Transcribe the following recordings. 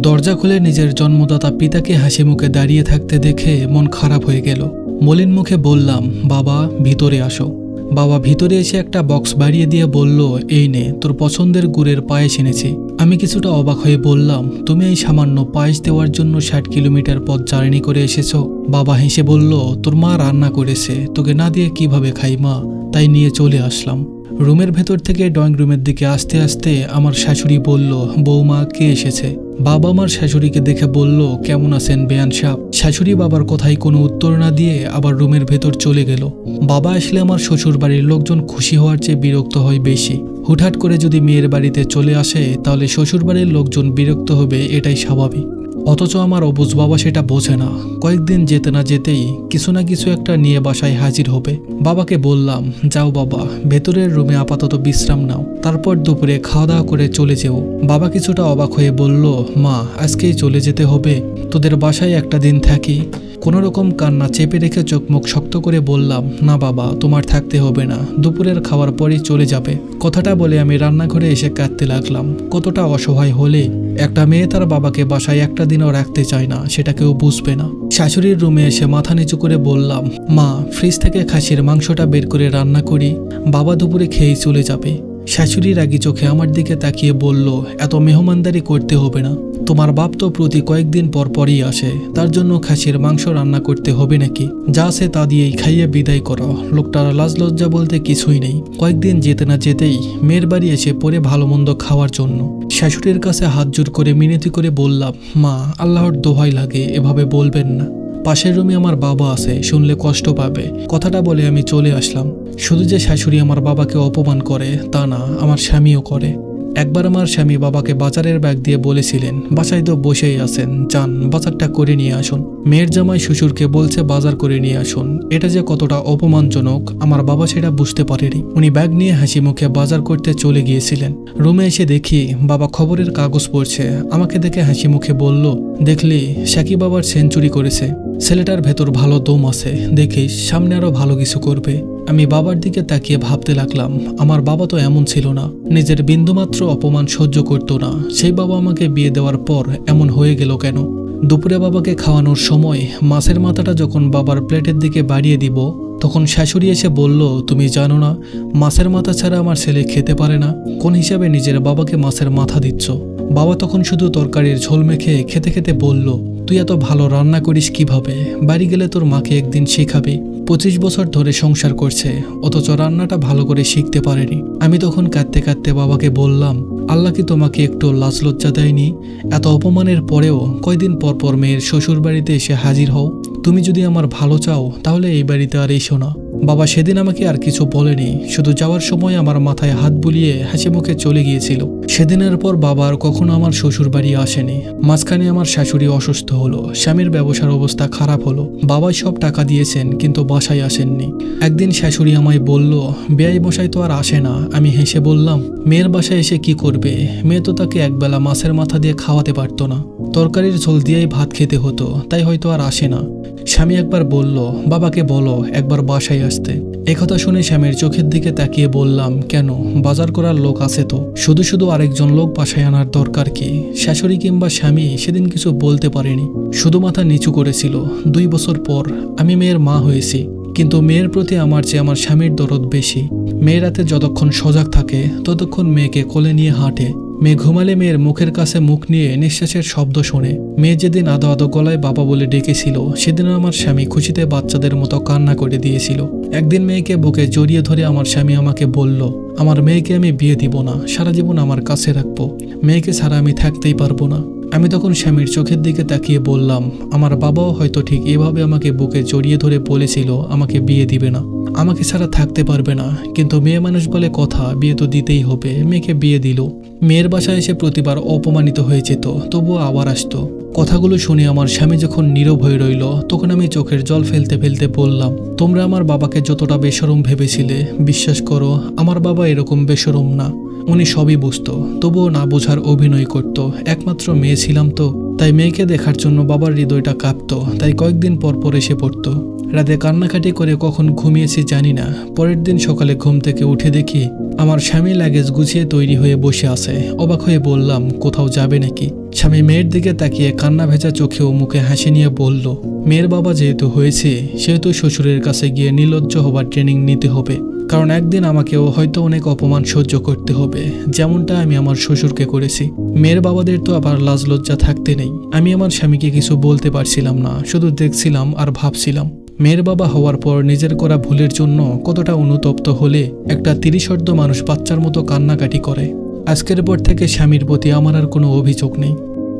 দরজা খুলে নিজের জন্মদাতা পিতাকে হাসি মুখে দাঁড়িয়ে থাকতে দেখে মন খারাপ হয়ে গেল। মলিন মুখে বললাম, বাবা, ভিতরে আসো। বাবা ভিতরে এসে একটা বক্স বাড়িয়ে দিয়ে বলল, এই নে, তোর পছন্দের গুড়ের পায়েস এনেছি। আমি কিছুটা অবাক হয়ে বললাম, তুমি এই সামান্য পায়েস দেওয়ার জন্য ষাট কিলোমিটার পথ জার্নি করে এসেছ? বাবা হেসে বলল, তোর মা রান্না করেছে, তোকে না দিয়ে কীভাবে খাই মা? তাই নিয়ে চলে আসলাম। রুমের ভেতর থেকে ড্রয়িং রুমের দিকে আসতে আসতে আমার শাশুড়ি বলল, বৌমা, কে এসেছে? বাবা আমার শাশুড়িকে দেখে বলল, কেমন আছেন বেয়ান সাহ শাশুড়ি বাবার কথায় কোনো উত্তর না দিয়ে আবার রুমের ভেতর চলে গেল। বাবা আসলে আমার শ্বশুর বাড়ির লোকজন খুশি হওয়ার চেয়ে বিরক্ত হয় বেশি। হুটহাট করে যদি মেয়ের বাড়িতে চলে আসে, তাহলে শ্বশুর বাড়ির লোকজন বিরক্ত হবে, এটাই স্বাভাবিক। অথচ আমার অবুজ বাবা সেটা বোঝে না। কয়েকদিন যেতে না যেতেই কিছু না কিছু একটা নিয়ে বাসায় হাজির হবে। বাবাকে বললাম, যাও বাবা, ভেতরের রুমে আপাতত বিশ্রাম নাও। তারপর দুপুরে খাওয়া দাওয়া করে চলে যেও। বাবা কিছুটা অবাক হয়ে বলল, মা, আজকেই চলে যেতে হবে। তোদের বাসায় একটা দিন থাকি। কোনো রকম কান্না চেপে রেখে চোখ মুখ শক্ত করে বললাম, না বাবা, তোমার থাকতে হবে না। দুপুরের খাওয়ার পরই চলে যাবে। কথাটা বলে আমি রান্নাঘরে এসে কাঁদতে লাগলাম। কতটা অসহায় হলে একটা মেয়ে তার বাবাকে বাসায় একটা দিনও রাখতে চায় না, সেটা কেউ বুঝবে না। শাশুড়ির রুমে এসে মাথা নিচু করে বললাম, মা, ফ্রিজ থেকে খাসির মাংসটা বের করে রান্না করি, বাবা দুপুরে খেয়েই চলে যাবে। শাশুড়ি রাগি চোখে আমার দিকে তাকিয়ে বলল, এত মেহমানদারি করতে হবে না। তোমার বাপ তো প্রতি কয়েকদিন পর পরই আসে, তার জন্য খাসির মাংস রান্না করতে হবে নাকি? যা আছে তা দিয়েই খাইয়ে বিদায় করো। লোকটার লাজ লজ্জা বলতে কিছুই নেই। কয়েকদিন যেতে না যেতেই মেয়ের বাড়ি এসে পরে ভালো মন্দ খাওয়ার জন্য। শাশুড়ির কাছে হাত জোর করে মিনতি করে বললাম, মা, আল্লাহর দোহাই লাগে, এভাবে বলবেন না। পাশের রুমে আমার বাবা আছে, শুনলে কষ্ট পাবে। কথাটা বলে আমি চলে আসলাম। শুধু যে শাশুড়ি আমার বাবাকে অপমান করে, তা না, আমার স্বামীও করে। একবার আমার স্বামী বাবাকে বাজারের ব্যাগ দিয়ে বলেছিলেন, বাসায় তো বসেই আছেন, যান, বাজারটা করে নিয়ে আসুন। মেয়ের জামাই শ্বশুরকে বলছে, বাজার করে নিয়ে আসুন। এটা যে কতটা অপমানজনক, আমার বাবা সেটা বুঝতে পারেনি। উনি ব্যাগ নিয়ে হাসি মুখে বাজার করতে চলে গিয়েছিলেন। রুমে এসে দেখি, বাবা খবরের কাগজ পড়ছে। আমাকে দেখে হাসি মুখে বলল, দেখলি, সাকিব বাবার সেঞ্চুরি করেছে। ছেলেটার ভেতর ভালো দম আছে, দেখিস, সামনে আরও ভালো কিছু করবে। আমি বাবার দিকে তাকিয়ে ভাবতে লাগলাম, আমার বাবা তো এমন ছিল না। নিজের বিন্দুমাত্র অপমান সহ্য করতো না। সেই বাবা আমাকে বিয়ে দেওয়ার পর এমন হয়ে গেল কেন? দুপুরে বাবাকে খাওয়ানোর সময় মাছের মাথাটা যখন বাবার প্লেটের দিকে বাড়িয়ে দিব, তখন শাশুড়ি এসে বলল, তুমি জানো না, মাছের মাথা ছাড়া আমার ছেলে খেতে পারে না। কোন হিসাবে নিজের বাবাকে মাছের মাথা দিচ্ছ? বাবা তখন শুধু তরকারির ঝোল মেখে খেতে খেতে বলল, তুই এত ভালো রান্না করিস কীভাবে? বাড়ি গেলে তোর মাকে একদিন শেখাবি। পঁচিশ বছর ধরে সংসার করছে, অথচ রান্নাটা ভালো করে শিখতে পারেনি। আমি তখন কাঁদতে কাঁদতে বাবাকে বললাম, আল্লাহ কি তোমাকে একটু লাজ লজ্জা দেয়নি? এত অপমানের পরেও কয়দিন পর পর মেয়ের শ্বশুর বাড়িতে এসে হাজির হও। তুমি যদি আমার ভালো চাও, তাহলে এই বাড়িতে আর এসো না। বাবা সেদিন আমাকে আর কিছু বলেনি, শুধু যাওয়ার সময় আমার মাথায় হাত বুলিয়ে হাসি মুখে চলে গিয়েছিল। সেদিনের পর বাবা আর কখনো আমার শ্বশুর বাড়ি আসেনি। মাঝখানে আমার শাশুড়ি অসুস্থ হলো, স্বামীর ব্যবসার অবস্থা খারাপ হলো। বাবাই সব টাকা দিয়েছেন, কিন্তু বাসায় আসেননি। একদিন শাশুড়ি আমায় বলল বেয়াই মশাই তো আর আসে না। আমি হেসে বললাম, মেয়ের বাসায় এসে কি করবে? মেয়ে তো তাকে একবেলা মাছের মাথা দিয়ে খাওয়াতে পারতো না। তরকারির ঝোল দিয়েই ভাত খেতে হতো, তাই হয়তো আর আসে না। স্বামী একবার বলল, বাবাকে বলো, একবার বাসায় আসতে। একথা শুনে স্বামীর চোখের দিকে তাকিয়ে বললাম, কেন? বাজার করার লোক আছে তো। শুধু শুধু আরেকজন লোক বাসায় আনার দরকার কি? শাশুড়ি কিংবা স্বামী সেদিন কিছু বলতে পারেনি। শুধু মাথা নিচু করেছিল। দুই বছর পর আমি মেয়ের মা হয়েছি, কিন্তু মেয়ের প্রতি আমার চেয়ে আমার স্বামীর দরদ বেশি। মেয়ের রাতে যতক্ষণ সজাগ থাকে, ততক্ষণ মেয়েকে কোলে নিয়ে হাঁটে। মেয়ে ঘুমালে মেয়ের মুখের কাছে মুখ নিয়ে নিঃশ্বাসের শব্দ শোনে। মেয়ে যেদিন আদো আদো গলায় বাবা বলে ডেকেছিল সেদিন আমার স্বামী খুশিতে বাচ্চাদের মতো কান্না করে দিয়েছিল। একদিন মেয়েকে বুকে জড়িয়ে ধরে আমার স্বামী আমাকে বলল, আমার মেয়েকে আমি বিয়ে দিব না, সারা জীবন আমার কাছে রাখব। মেয়েকে ছাড়া আমি থাকতেই পারব না। আমি তখন স্বামীর চোখের দিকে তাকিয়ে বললাম, আমার বাবাও হয়তো ঠিক এভাবে আমাকে বুকে জড়িয়ে ধরে বলেছিল, আমাকে বিয়ে দিবে না। আমাকে ছাড়া থাকতে পারবে না। কিন্তু মেয়ে মানুষ বলে কথা, বিয়ে তো দিতেই হবে। মেয়েকে বিয়ে দিল। মেয়ের বাসায় এসে প্রতিবার অপমানিত হয়ে যেত, তবুও আবার আসতো। কথাগুলো শুনে আমার স্বামী যখন নীরব হয়ে রইল, তখন আমি চোখের জল ফেলতে ফেলতে বললাম, তোমরা আমার বাবাকে যতটা বেসরম ভেবেছিলে, বিশ্বাস করো, আমার বাবা এরকম বেসরম না। উনি সবই বুঝত, তবুও না বোঝার অভিনয় করত। একমাত্র মেয়ে ছিলাম তো, তাই মেয়েকে দেখার জন্য বাবার হৃদয়টা কাঁপত, তাই কয়েকদিন পর পর এসে পড়তো। রাতে কান্নাকাটি করে কখন ঘুমিয়েছি জানি না, পরের দিন সকালে ঘুম থেকে উঠে দেখি আমার স্বামী লাগেজ গুছিয়ে তৈরি হয়ে বসে আছে। অবাক হয়ে বললাম, কোথাও যাবে নাকি? স্বামী মেয়ের দিকে তাকিয়ে কান্না ভেজা চোখে ও মুখে হাসি নিয়ে বলল, মেয়ের বাবা যেহেতু হয়েছে, সেহেতু শ্বশুরের কাছে গিয়ে নির্লজ্জ হবার ট্রেনিং নিতে হবে। কারণ একদিন আমাকেও হয়তো অনেক অপমান সহ্য করতে হবে, যেমনটা আমি আমার শ্বশুরকে করেছি। মেয়ের বাবাদের তো আবার লাজ লজ্জা থাকতে নেই। আমি আমার স্বামীকে কিছু বলতে পারছিলাম না, শুধু দেখছিলাম আর ভাবছিলাম। মেয়ের বাবা হওয়ার পর নিজের করা ভুলের জন্য কতটা অনুতপ্ত হলে একটা তিরিশর্ধ মানুষ বাচ্চার মতো কান্নাকাটি করে। আজকের পর থেকে স্বামীর প্রতি আমার আর কোনো অভিযোগ নেই।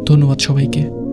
ধন্যবাদ সবাইকে।